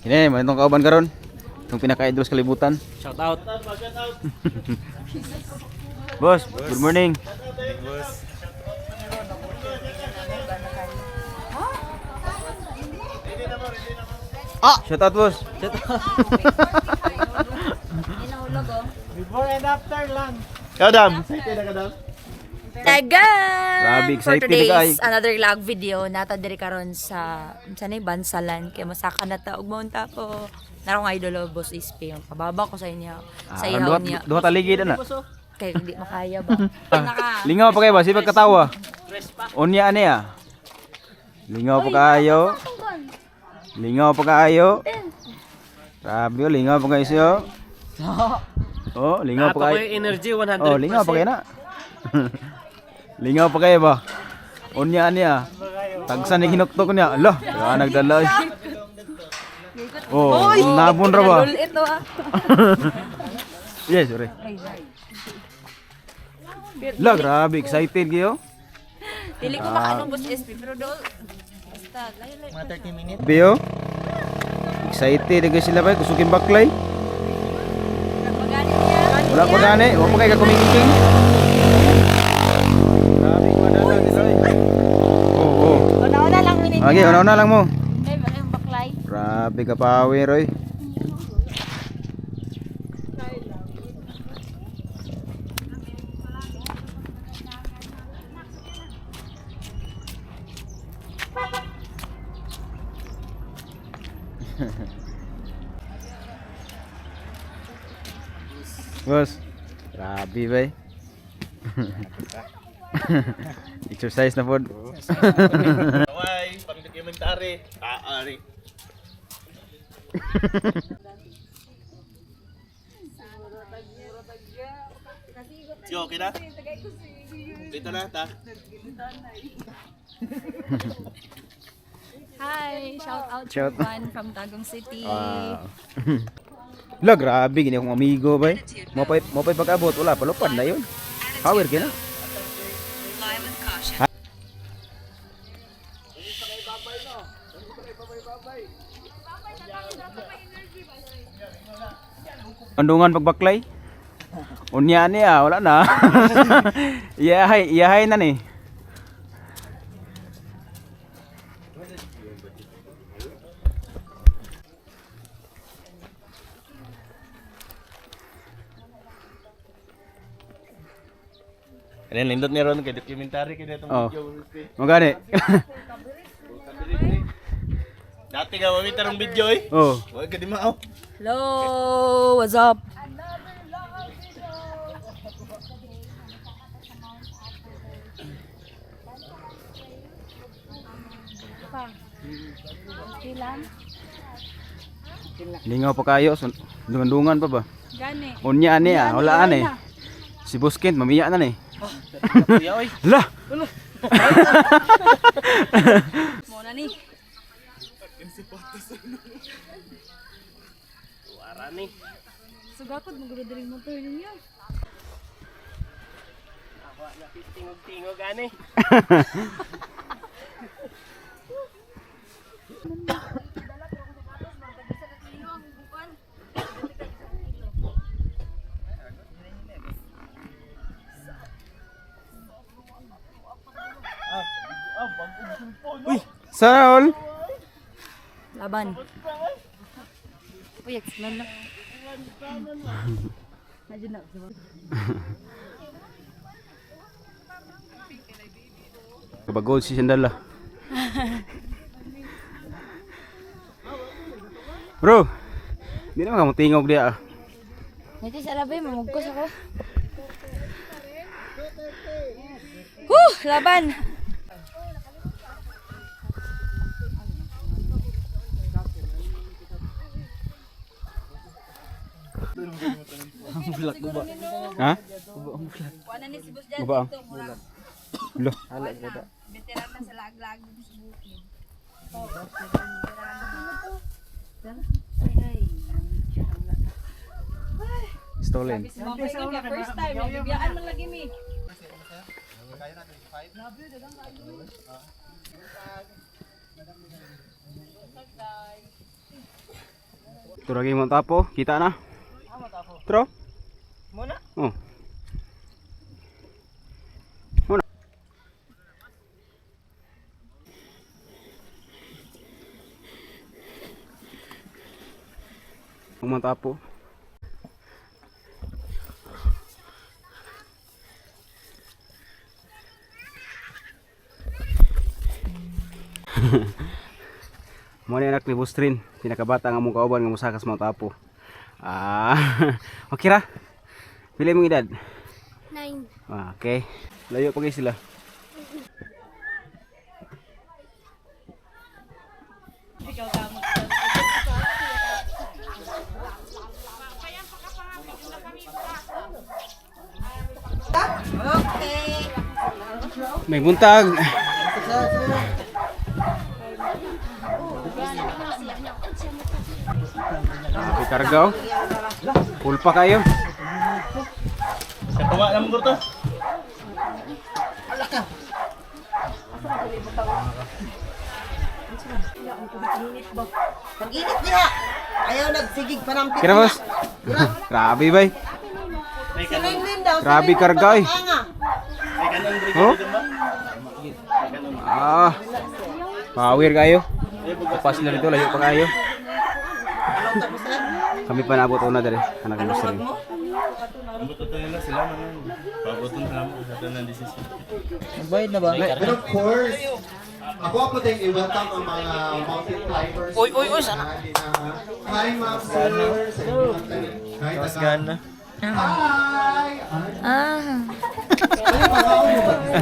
Kini, may itong kauban karon. Itong pinaka-idol sa kalibutan. Shout out. Boss, good morning. Ah, shout out boss. Before and after lang. Kadam. Tagan! Grabe, For excited today's kay. another vlog video nata diri karon sa sa ni Bansalan kay masaka na ta og maunta ko. Narong idol of boss Ispe yung pababa ko sa inyo. Sa Ah, ihaw duha, niya. duha taligid na. Kay hindi makaya ba. Naka. Lingaw pa kayo ba? Sipag katawa. Unya ani ah. Lingaw pa kayo. Lingaw pa kayo. Grabe, oh, lingaw pa kayo siyo. Oh, lingaw pa Ato ko kayo. yung energy 100%. Oh, lingaw pa kayo na. lingaw pa kayo ba? Unya ah. Tagsan ni hinuktok niya. Ala, ya nagdala. eh. Oh, nabon ra ba? Ito ah. Yes, sorry. La, grabe, excited kayo. Dili ko makaano boss Ispe pero do basta layo layo. Bio. Excited agad sila ba? Kusukin baklay. Magaling niya. Wala pa gani. Wala pa kayo kumikiking. Okay, una-una lang mo. Ay, ano yung baklay? Grabe ka pa, Roy. Boss, grabe ba eh? Exercise na po. Dokumentary. Ah, ari. Si okay na? Dito na, ta. Hi, shout out Shout- to Juan from Tagum City. Wow. La, grabe gini akong amigo ba? Mo pa mo pa pag-abot wala palupad na yun. Power gina. Andungan pagbaklay. Unya ni ah, wala na. iyahay, iyahay na ni. Ano nindot ni Ron kay dokumentary kay itong Oh. Magani. Dati nga mamita ng video eh. oh. Huwag ka di maaw. Hello, what's up? Lingaw pa kayo, dungan-dungan pa ba? Gani. Unya ani ah, wala ani. Si Buskint mamiya na ni. Kuya oy. Lah. Muna ni. Wara ni. Sugakod mo gulo diri motor ninyo. Ako na tingog-tingog ani. Saul. Laban. Uy, eksman na. Medyo na. Kabagod si Sandala. Bro. Di naman kamu tingog dia. ah. Ngayon sa labi, mamugkos ako. Huh! Laban! Ang bulak guba. Ha? Guba ang bulak. Kuana ni si Boss Jan guba. Bulak. Lo. Ala gada. Veteran na sa laglag ng subukin. Stolen. First time, bibiyaan man lagi mi. Kaya na 25. Grabe, dagang kayo. Turagi mo tapo, kita na. Tro? Muna. Oh. Muna. Pumunta po. Mo ni anak ni Bustrin, pinakabata nga mong kauban nga musakas mo tapo. Ah, okay ra. Pili mong edad? Nine. Ah, okay. Layo pa kayo sila. May buntag. Grabe kargaw. Full pa kayo. Sa tuwa naman ko to. Pag-init niya. Ayaw nagsigig panampit Kira boss. Grabe bay. May Si kanon. Linlin daw. Grabe karga, eh. May kanon rin Oh? Ah. Power kayo. Kapas na dito layo pa kayo. Kami pa nabot una dere. Anak ni Bustrin. Ang buto to nila sila man. Pabuton na naman sa tanan decision. And of course, ako po din i-welcome ang mga mountain climbers. Uy, uy, uy, sana. Hi, ma'am, sir. Sa Hi, taga. na. Hi! Ah.